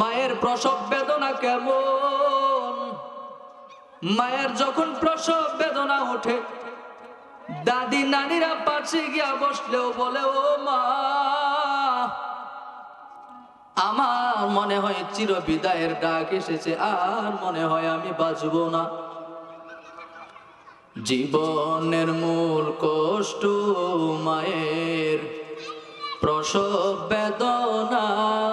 মায়ের প্রসব বেদনা কেমন? মায়ের যখন প্রসব বেদনা ওঠে, দাদি নানিরা পাশে গিয়া বসলেও বলে, ও মা, আমার মনে হয় চির বিদায়ের ডাক এসেছে, আর মনে হয় আমি বাঁচব না। জীবনের মূল কষ্ট মায়ের প্রসব বেদনায়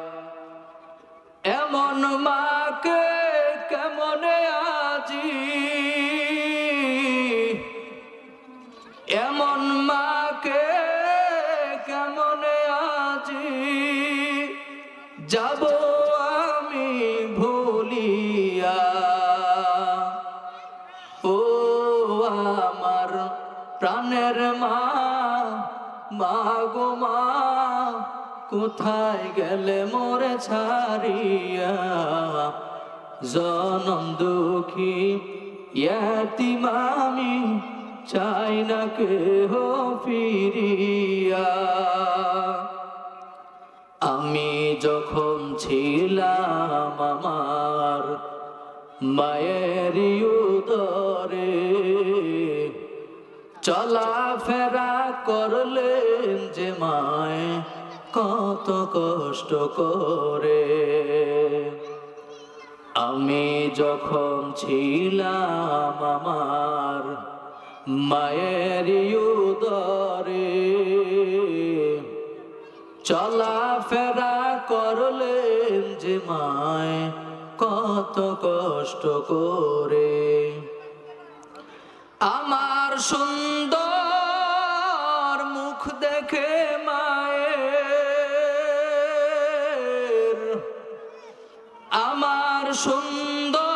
কোথায় গেলে মোরে ছাড়িয়া? জনম দুঃখী ইয়াতিমামি চাই না কেহ ফিরিয়া। আমি যখন ছিলাম আমার মায়ের উদরে, চলাফেরা করলেন যে মায় কত কষ্ট করে। আমি যখন ছিলাম আমার মায়ের উদরে, চলাফেরা করলেন যে মায় কত কষ্ট করে। আমার সুন্দর মুখ দেখে মায়ের সুন্দর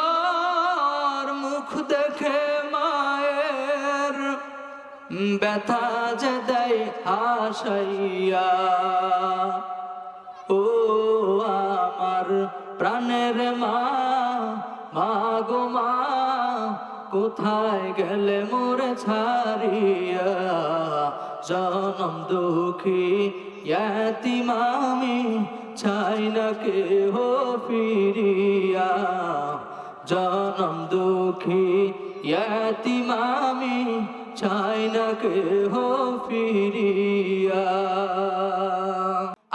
মুখ দেখে মায়ের ব্যথা যে দেয় হাসাইয়া। ও আমার প্রাণের মা মা গো মা, কোথায় গেলে মোরে ছাড়িয়া? জনম দুঃখী ইয়াতিমামি চাই না কেহ ফিরিয়া। জনম দুঃখী, ইয়াতিমামি, চাই না কেহ ফিরিয়া।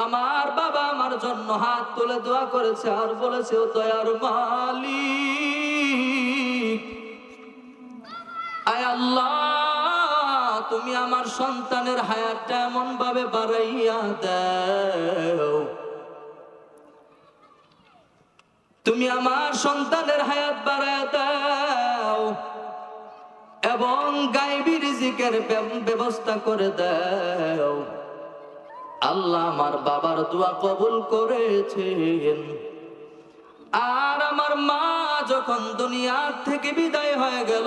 আমার বাবা আমার জন্য হাত তুলে দোয়া করেছে, আর বলেছে, ও দয়ার মালিক। আয় আল্লাহ, তুমি আমার সন্তানের হায়াতটা এমন ভাবে বাড়াইয়া দাও। তুমি আমার সন্তানের হায়াত বাড়ায় দাও এবং গাইবি রিজিকের ব্যবস্থা করে দাও। আল্লাহ আমার বাবার দোয়া কবুল করেছেন। আর আমার মা যখন দুনিয়ার থেকে বিদায় হয়ে গেল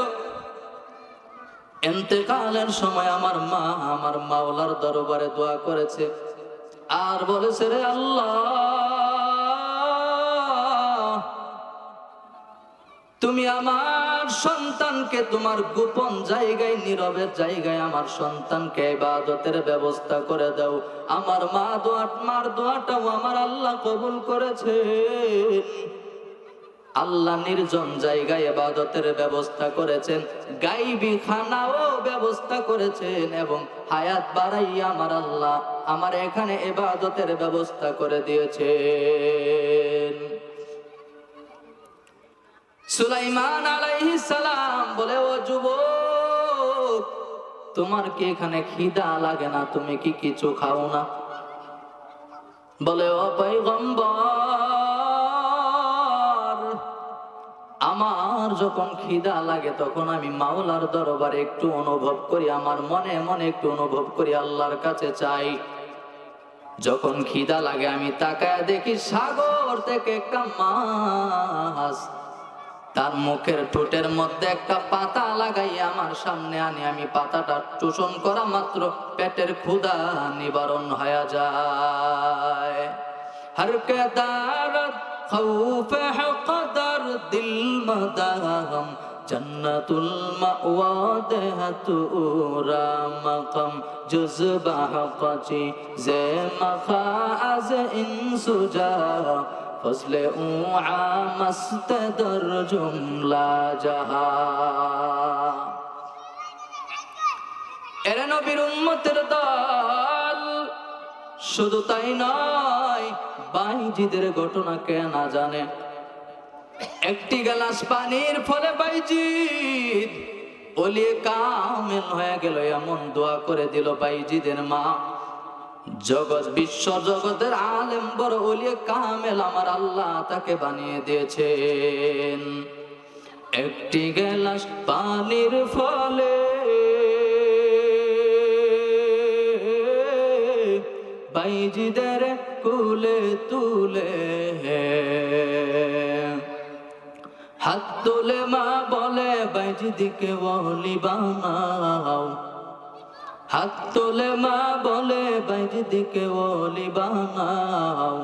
এতেকালের সময় আমার মা আমার মাওলার দরবারে দোয়া করেছে। আর বলেছে, রে আল্লাহ তুমি আমার সন্তানকে তোমার গোপন জায়গায়, নীরবের জায়গায় আমার সন্তানকে ইবাদতের ব্যবস্থা করে দাও। আমার মা দোয়া, মার দোয়াটাও আমার আল্লাহ কবুল করেছে। আল্লাহ নির্জন জায়গায় এবাদতের ব্যবস্থা করেছেন গাইবি খানাও ব্যবস্থা করেছেন এবং হায়াত বাড়াইয়া আমার আল্লাহ আমার এখানে এবাদতের ব্যবস্থা করে দিয়েছেন। সুলাইমান আলাইহিস সালাম বলে, ও যুবক, তোমার কি এখানে খিদা লাগে না? তুমি কি কিছু খাও না? বলে, ও পয়গম্বর, আমার যখন খিদা লাগে তখন আমি মাওলার দরবারে একটু অনুভব করি, আমার মনে মনে একটু অনুভব করি, আল্লাহর কাছে চাই। যখন খিদা লাগে আমি তাকায় দেখি সাগর থেকে একটা মাছ তার মুখের ঠোঁটের মধ্যে একটা পাতা লাগাই আমার সামনে আনি। আমি পাতাটা চোষণ করা মাত্র পেটের ক্ষুদা নিবারণ হয়ে যায়। জন্নতুল কেদারত خوف حقدر মা مدام جنت المأوى ফসলে উআ মস্তদর জুমলা জাহা। এরা নবীর উম্মতের দল, শুধু তাই নয়, বাইজিদের ঘটনা কে না জানে? একটি গ্লাস পানির ফলে বাইজিদ বলিয়ে কামেল হয়ে গেল, এমন দোয়া করে দিল বাইজিদের মা। জগৎ বিশ্ব জগতের আলেম বড় ওলিয়ে কামেল আমার আল্লাহ তাকে বানিয়ে দিয়েছেন। একটি গেলাস পানির ফলে বাইজিদের কুলে তুলে হাত তুলে মা বলে, বাইজিদিকে বলি বানাও। হাত তোলে মা বলে, বাইরে দিকে ওলি বানাও।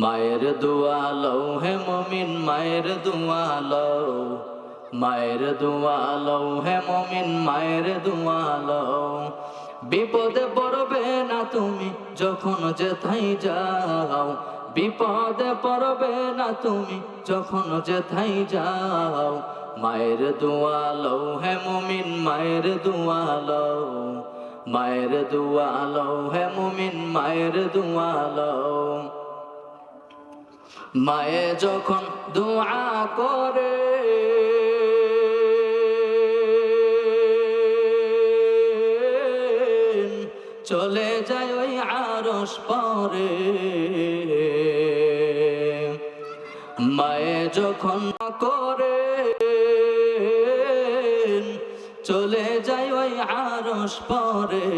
মায়ের দুয়ালো হে মমিন, মায়ের দুয়ালো মায়ের দুয়ালো হে মমিন, মায়ের দুয়ালো বিপদে পড়বে না তুমি, যখন যেথাই যাও। বিপদে পড়বে না তুমি, যখন যেথাই যাও। মায়ের দুয়ালো হে মুমিন, মায়ের দুয়ালো মায়ের দুয়ালো হে মুমিন, মায়ের দুয়ালো মায়ে যখন দোয়া করে, চলে যায় ওই আরস পরে। মায়ে যখন করে চলে যাই ওই আরস পরে।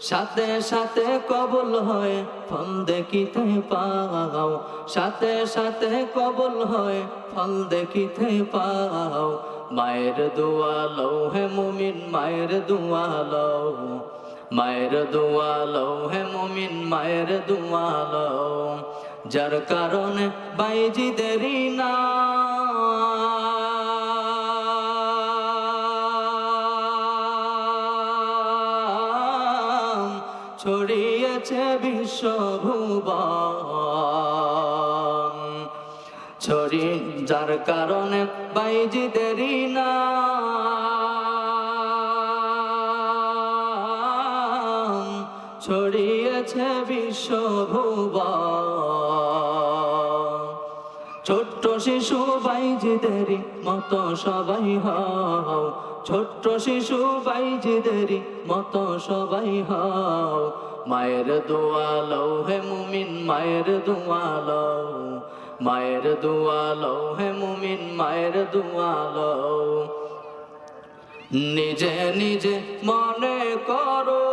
সাথে সাথে কবল হয়, ফল দেখিতে পাও। সাথে সাথে কবল হয়, ফল দেখিতে পাও। মায়ের দুয়ালো হে মুমিন, মায়ের দুয়ালো মায়ের দুয়ালো হে মুমিন, মায়ের দুয়ালো যার কারণে বাইজি দেরি না। ছড়িয়েছে বিশ্বভুবন। ছড়ি যার কারণে বাইজি দেরি না। ছোট্ট শিশু বাইজিদেরই মতো সবাই হও। ছোট্ট শিশু বাইজিদেরই মতো সবাই হও। মায়ের দোয়ালো হে মুমিন, মায়ের দোয়ালো মায়ের দোয়ালো হে মুমিন, মায়ের দোয়ালো নিজে নিজে মনে করো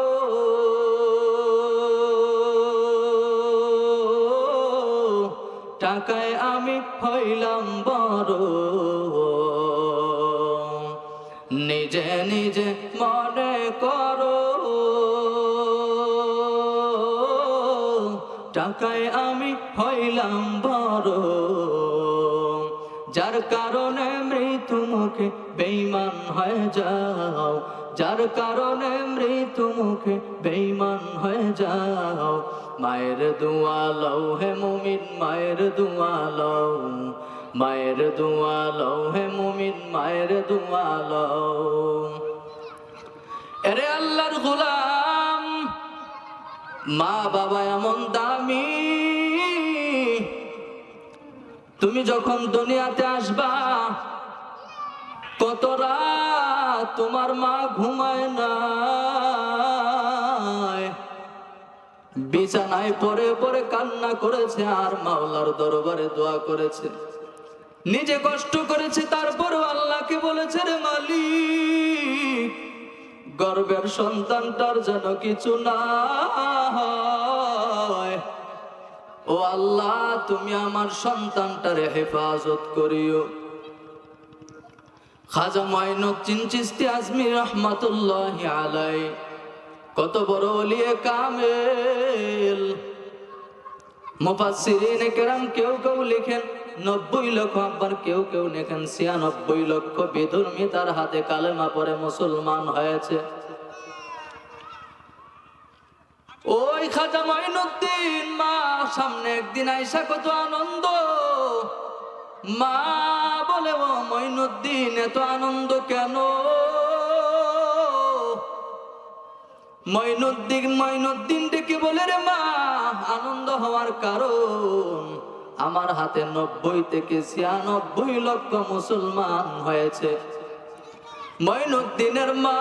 টাকায় আমি হইলাম বড়। নিজে নিজে মনে করো টাকায় আমি হইলাম বড়। যার কারণে মৃত্যু মুখে বেইমান হয়ে যাও। যার কারণে মৃত্যু মুখে বেইমান হয়ে যাও। মায়ের দুয়ালো হে মুমিন, মায়ের দুয়ালো মায়ের দুয়ালো হে মুমিন, মায়ের দুয়ালো এরে আল্লাহর গোলাম, মা বাবা এমন দামি তুমি যখন দুনিয়াতে আসবা, কত রাত তোমার মা ঘুমায় না বিছানায় পরে পরে কান্না করেছে আর মাওলার দরবারে দোয়া করেছে। নিজে কষ্ট করেছে, তারপরেও আল্লাহকে বলেছে, রে মালিক, গর্বের সন্তানটার যেন কিছু না হয়। ও আল্লাহ, তুমি আমার সন্তানটারে হেফাজত করিও। খাজা মঈনুদ্দিন চিস্তি আজমির রহমাতুল্লাহ আলাই কত বড় অলিয়ে কামেল। মুফাসসিরিন কেরাম কেউ কেউ লিখেন, নব্বই লক্ষ আবার কেউ কেউ লেখেন, ছিয়ানব্বই লক্ষ বিধর্মী তার হাতে কালেমা পরে মুসলমান হয়েছে। ওই খাজা মঈনুদ্দিন, মা সামনে একদিন আইসা কত আনন্দ। মা বলে, ও মঈনুদ্দিন, এত আনন্দ কেন? মঈনুদ্দিন মঈনুদ্দিন ডেকে বলে, রে মা, আনন্দ হওয়ার কারণ, আমার হাতে নব্বই থেকে ছিয়ানব্বই লক্ষ মুসলমান হয়েছে। মঈনুদ্দিনের মা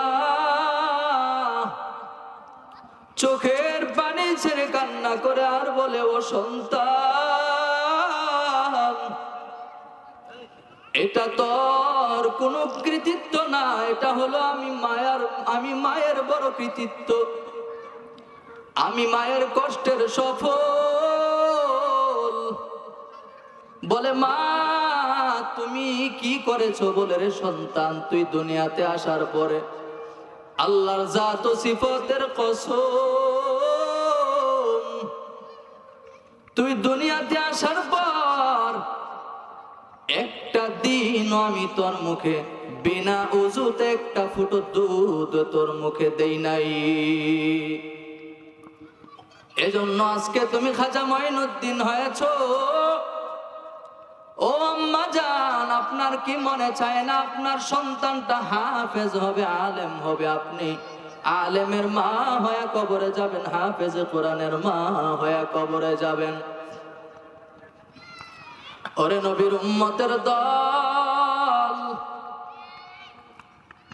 পানি ছেড়ে কান্না করে আর বলে, ও সন্তান, এটা তোর কোনো কৃতিত্ব না, এটা হলো আমি মায়ার, আমি মায়ের বড় কৃতিত্ব। আমি মায়ের কষ্টের সফল। বলে, মা, তুমি কি করেছ? বলে, রে সন্তান, তুই দুনিয়াতে আসার পরে আল্লাহর জাত সিফতের কসম তুই দুনিয়াতে আসার পর একটা দিন আমি তোর মুখে, বিনা উজুতে একটা ফুটো দুধ তোর মুখে দেই নাই। এজন্য আজকে তুমি খাজা মঈনুদ্দিন হয়েছ। ও আম্মা জান, আপনার কি মনে চায় না? আপনার সন্তানটা হাফেজ হবে, আলেম হবে আপনি। আলেমের মা হয়ে কবরে যাবেন, হাফেজ কোরআনের মা হয়ে কবরে যাবেন। ওরে নবীর উম্মতের দল।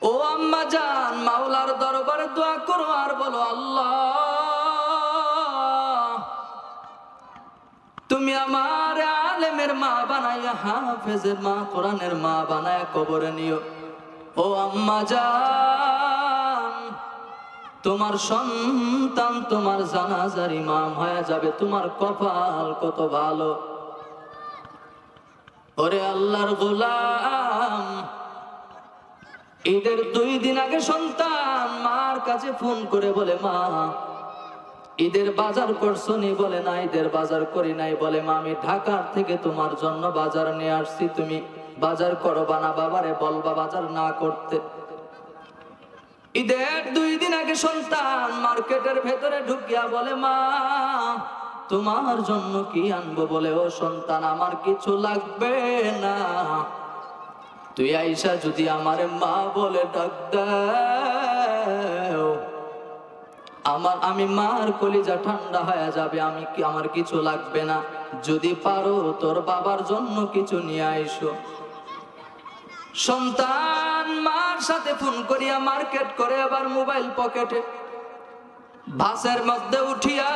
ও আম্মা জান, মাওলার দরবারে দোয়া করো আর বলো, আল্লাহ, তুমি আমার আলেমের মা বানাইয়া, হাফেজের মা, কোরআনের মা বানায় কবরে নিও। ও আম্মা জান। তোমার সন্তান, তোমার জানাজার ইমাম হয়ে যাবে। তোমার কপাল কত ভালো? ওরে আল্লাহর গোলাম, ঈদের দুই দিন আগে সন্তান মার কাছে ফোন করে বলে, মা, ঈদের বাজার করছ নি? বলে, না, ঈদের বাজার করি নাই। বলে, মা, আমি ঢাকার থেকে তোমার জন্য বাজার নিয়ে আসছি। তুমি বাজার করো বানা বাবারে, বলবা বাজার না করতে। ঈদের দুই দিন আগে সন্তান মার্কেটের ভেতরে ঢুকিয়া বলে, মা, তোমার জন্য কি আনব? বলে, ও সন্তান, আমার কিছু লাগবে না। তুই আইসা যদি আমার মা বলে আমার, আমি মার কলিজা ঠান্ডা হয়ে যাবে, আমি কি, আমার কিছু লাগবে না। যদি পারো তোর বাবার জন্য কিছু নিয়ে আইসো। সন্তান মার সাথে ফোন করিয়া মার্কেট করে আবার মোবাইল পকেটে। বাসের মধ্যে উঠিয়া,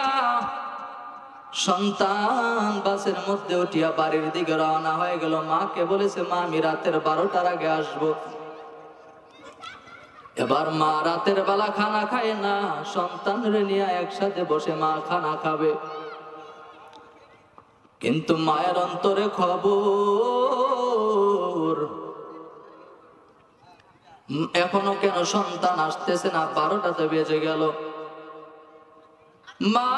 সন্তান বাসের মধ্যে উঠিয়া বাড়ির দিকে রওনা হয়ে গেল। মাকে বলেছে, মা, আমি রাতের বারোটার আগে আসব। এবার মা রাতের বেলা খানা খায় না, সন্তান রে নিয়ে একসাথে বসে মা খানা খাবে। কিন্তু মায়ের অন্তরে খবর এখনও কেন সন্তান আসতেছে না? বারোটাতে বেজে গেল। মা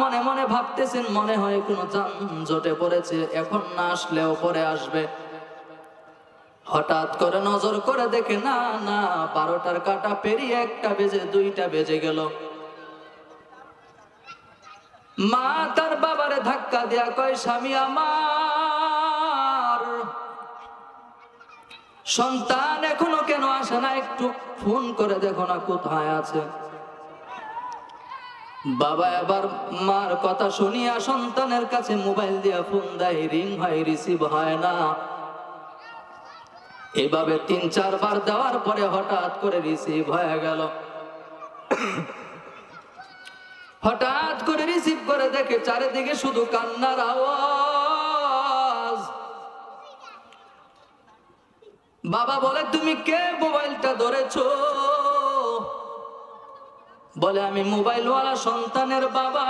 মনে মনে ভাবতেছেন, মনে হয় কোনো যানজটে পড়েছে, এখন না আসলেও পরে আসবে। হঠাৎ করে নজর করে দেখে, না না, বারোটার কাটা পেরিয়ে একটা বেজে, দুইটা বেজে গেল। মা তার বাবারে ধাক্কা দেয়া কয়, স্বামী আমার সন্তান এখনও কেন আসে না? একটু ফোন করে দেখো না কোথায় আছে। বাবা এবার মার কথা শুনিয়া সন্তানের কাছে মোবাইল দিয়া ফোন দেয়, রিং হয় রিসিভ হয় না। এভাবে তিন, চারবার দেওয়ার পরে হঠাৎ করে রিসিভ হয়ে গেল। হঠাৎ করে রিসিভ করে দেখে চারিদিকে শুধু কান্নার আওয়াজ। বাবা বলে, তুমি কে? মোবাইলটা ধরেছো? বলে, আমি মোবাইলওয়ালা সন্তানের বাবা।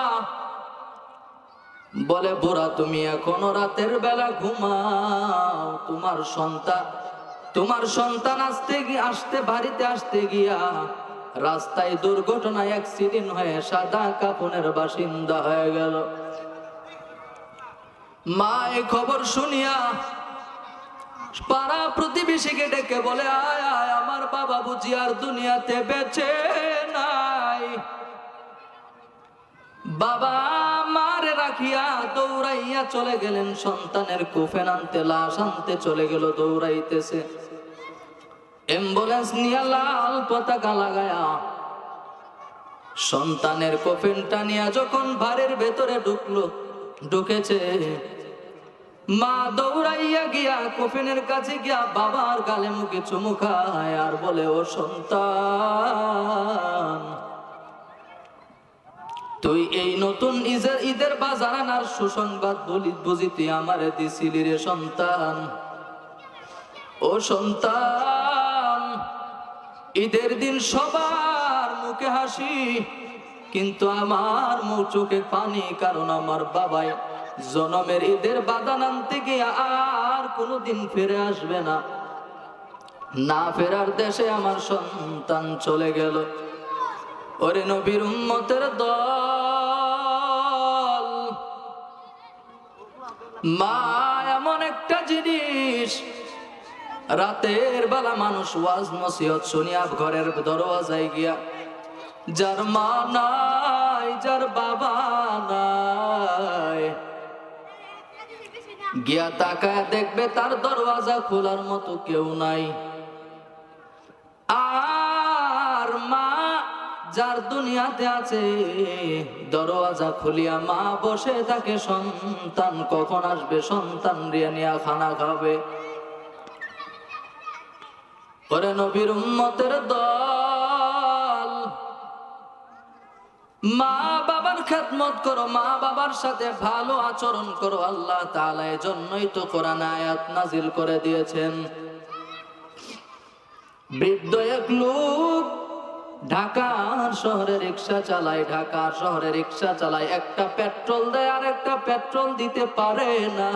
বলে বুড়া তুমি এখনও রাতের বেলা ঘুমাও। তোমার সন্তান তোমার সন্তান আসতে গিয়ে আসতে, বাড়িতে আসতে গিয়া রাস্তায় দুর্ঘটনায় অ্যাক্সিডেন্ট হয়ে সাদা কাপনের বাসিন্দা হয়ে গেল। মা এই খবর শুনিয়া পাড়া প্রতিবেশীকে ডেকে বলে, আয় আয়, আমার বাবা বুঝি আর দুনিয়াতে বেঁচে নাই। বাবা মারে রাখিয়া দৌড়াইয়া চলে গেলেন, সন্তানের কুফেন আনতে, লাশ আনতে চলে গেল, দৌড়াইতেছে। অ্যাম্বুলেন্স নিয়ে লাল পতাকা লাগায়া সন্তানের কফিনটা নিয়ে যখন ভারের ভেতরে ঢুকলো, ঢুকেছে মা দৌড়াইয়া গিয়া কফিনের কাছে গিয়া বাবার গালে মুখে চুমু আর বলে, ও সন্তান, তুই এই নতুন ঈদের ঈদের বাজার আনার সুসংবাদ বলি, বুঝি তুই আমারে দিছিলি রে সন্তান? ও সন্তান, ঈদের দিন সবার মুখে হাসি, কিন্তু আমার মুখ চোখে পানি, কারণ আমার বাবাই জনমের ঈদের বাদান আনতে গিয়ে আর কোনোদিন ফিরে আসবে না। না ফেরার দেশে আমার সন্তান চলে গেল। ওরে নবীর উম্মতের দল। মা, এমন একটা জিনিস। রাতের বেলা মানুষ ওয়াজ, নসিহত শুনিয়া ঘরের দরওয়াজায় গিয়া, যার মা নাই, যার বাবা গিয়া তাকায় দেখবে তার দরওয়াজা খোলার মতো কেউ নাই। আর মা যার দুনিয়াতে আছে, দরওয়াজা খুলিয়া মা বসে থাকে, সন্তান কখন আসবে? সন্তান রিয়া নিয়া খানা খাবে। ওরে নবীর উম্মতের দল, মা বাবার খেদমত করো, মা বাবার সাথে ভালো আচরণ করো। আল্লাহ তাআলা জন্যই তো কোরআন আয়াত নাজিল করে দিয়েছেন। বৃদ্ধ এক লোক ঢাকার শহরে রিক্সা চালায়, ঢাকার শহরে রিক্সা চালায়। একটা পেট্রোল দেয় আর একটা পেট্রোল দিতে পারে না।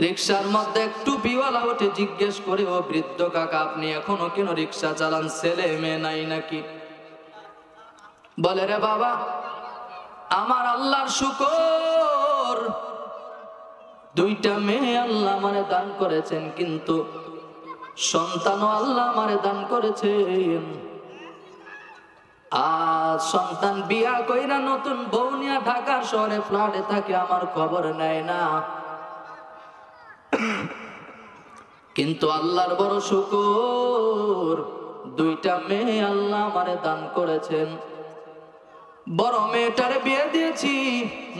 রিক্সার মধ্যে একটু বিওয়ালা ওঠে জিজ্ঞেস করে, ও বৃদ্ধ কাকা, আপনি এখনও কেন রিক্সা চালান? ছেলে মেয়ে নাই নাকি? বলে রে বাবা, আমার আল্লাহর শুকর। দুইটা মেয়ে আল্লাহ আমারে দান করেছেন, কিন্তু সন্তানও আল্লাহ আমারে দান করেছেন। আর সন্তান বিয়া কইরা নতুন বউ নিয়া ঢাকার শহরে ফ্ল্যাটে থাকে, আমার খবর নেয় না। কিন্তু আল্লাহর বড় শুকর, দুইটা মেয়ে আল্লাহ আমারে দান করেছেন। বড় মেয়েটারে বিয়ে দিয়েছি।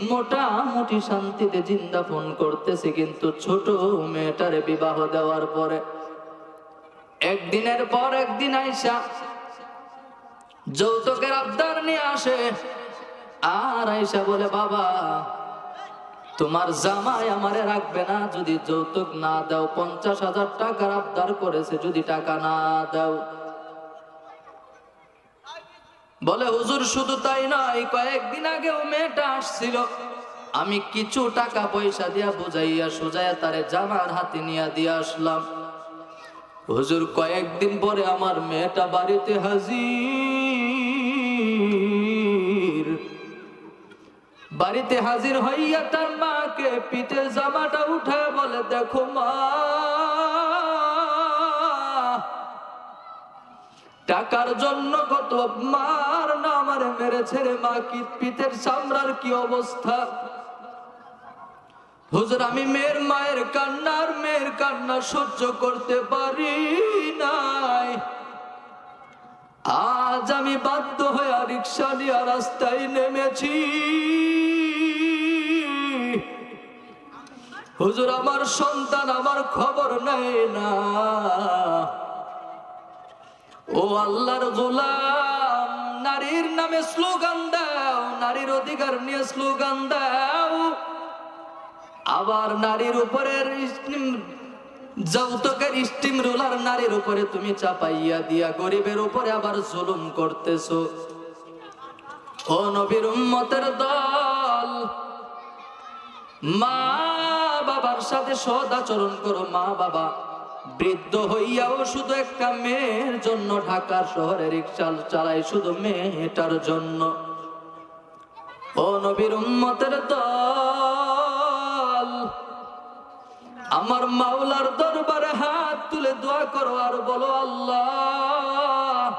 মোটামুটি শান্তিতে জিন্দা ফোন করতেছি কিন্তু ছোট মেয়েটারে বিবাহ দেওয়ার পরে একদিনের পর একদিন আইসা যৌতুকের আবদার নিয়ে আসে। আর আইসা বলে, বাবা, তোমার জামাই আমারে রাখবে না। যদি যৌতুক না দাও, পঞ্চাশ হাজার টাকার আবদার করেছে। যদি টাকা না দাও বলে, হুজুর, শুধু তাই নয়, কয়েকদিন আগেও মেয়েটা আসছিল। আমি কিছু টাকা পয়সা দিয়া বুঝাইয়া সুজাইয়া তারে জামার হাতে নিয়ে দিয়ে আসলাম। হুজুর, কয়েকদিন পরে আমার মেয়েটা বাড়িতে হাজির। বাড়িতে হাজির হইয়া তার মাকে পিঠে জামাটা উঠে বলে, দেখো মা টাকার জন্য কত মার না আমারে মেরেছে রে মা পিতের চামড়ার কি অবস্থা? হুজুর, আমি মেয়ের মায়ের কান্নার মেয়ের কান্না সহ্য করতে পারি নাই। আজ আমি বাধ্য হয়ে রিক্সা নিয়ে রাস্তায় নেমেছি। হুজুর, আমার সন্তান আমার খবর নেয় না। ও আল্লাহর গোলাম, নারীর নামে স্লোগান দাও, নারীর অধিকার নিয়ে স্লোগান দাও। আবার নারীর উপরে যৌতুকের স্টিম রোলার নারীর উপরে তুমি চাপাইয়া দিয়া, গরিবের উপরে আবার জুলুম করতেছো। ও নবীর উম্মতের দল মা বাবার সাথে সদাচরণ করো মা বাবা বৃদ্ধ হইয়াও শুধু একটা মেয়ের জন্য ঢাকার শহরে রিক্সা চালায় শুধু মেয়েটার জন্য। ও নবীর উম্মতের দল, আমার মাওলার দরবারে হাত তুলে দোয়া করো আর বলো আল্লাহ,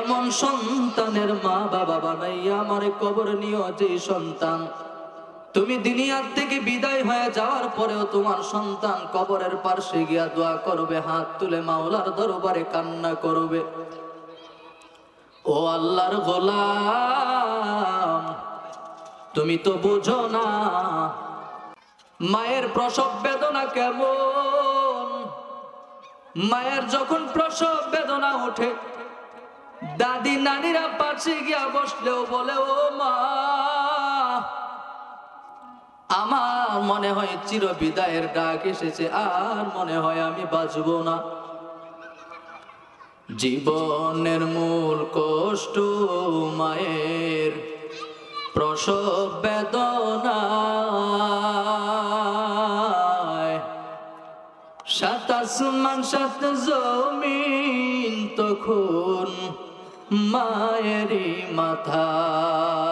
এমন সন্তানের মা বাবা বানাইয়া আমার কবর নিও যে সন্তান। তুমি দুনিয়ার থেকে বিদায় হয়ে যাওয়ার পরেও তোমার সন্তান কবরের পার্শ্বে গিয়া দোয়া করবে, হাত তুলে মাওলার দরবারে কান্না করবে। ও আল্লাহর গোলাম, তুমি তো বুঝো না মায়ের প্রসব বেদনা কেমন? মায়ের যখন প্রসব বেদনা ওঠে, দাদি নানিরা পাশে গিয়া বসলেও বলে, ও মা আমার মনে হয় চির বিদায়ের ডাক এসেছে, আর মনে হয় আমি বাঁচব না। জীবনের মূল কষ্ট মায়ের প্রসব বেদনা সাত আসমান সাত জমিন তখন মায়েরই মাথায়।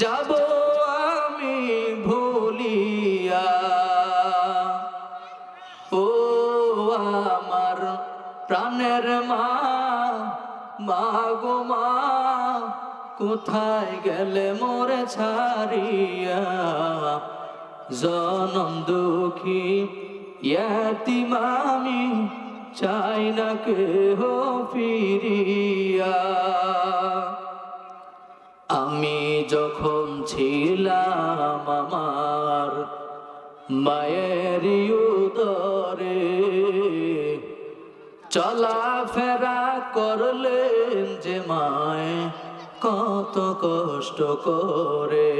যাব আমি ভুলিয়া। ও আমার প্রাণের মা মা গো মা, কোথায় গেলে মোরে ছাড়িয়া? জনম দুঃখী ইয়াতিমামি, চাই না কেহ ফিরিয়া। ছিলাম আমার মায়ের উদরে, চলাফেরা করলেন যে মায় কত কষ্ট করে।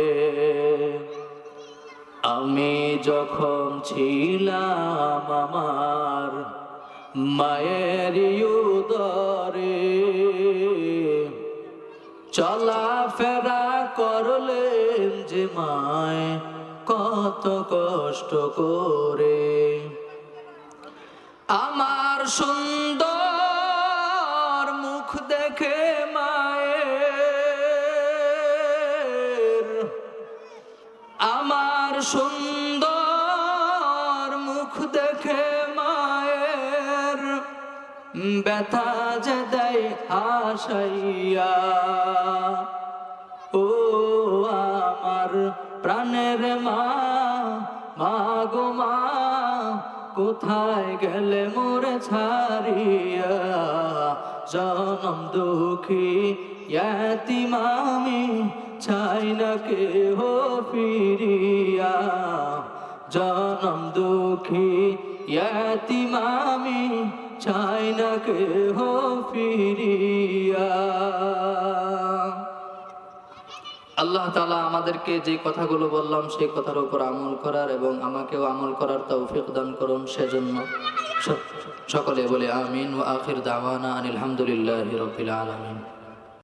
আমি যখন ছিলাম আমার মায়ের উদরে চলাফেরা করলেন যে মায় কত কষ্ট করে। আমার সুন্দর ব্যথা যে হাসাইয়া। ও আমার প্রাণের মা মা গো মা, কোথায় গেলে মোরে ছাড়িয়া? জনম দুঃখী ইয়াতিমামি চাই না কেহ ফিরিয়া। জনম দুঃখী ইয়াতিমামি চাই না কেহ ফিরিয়া। আল্লাহ তালা আমাদেরকে যে কথাগুলো বললাম, সেই কথার উপর আমল করার এবং আমাকেও আমল করার তৌফিক দান করুন সেজন্য। সকলে বলে আমিন ও আখির দাওয়ানা আনিল হামদুলিল্লাহ রবিল আলমিন।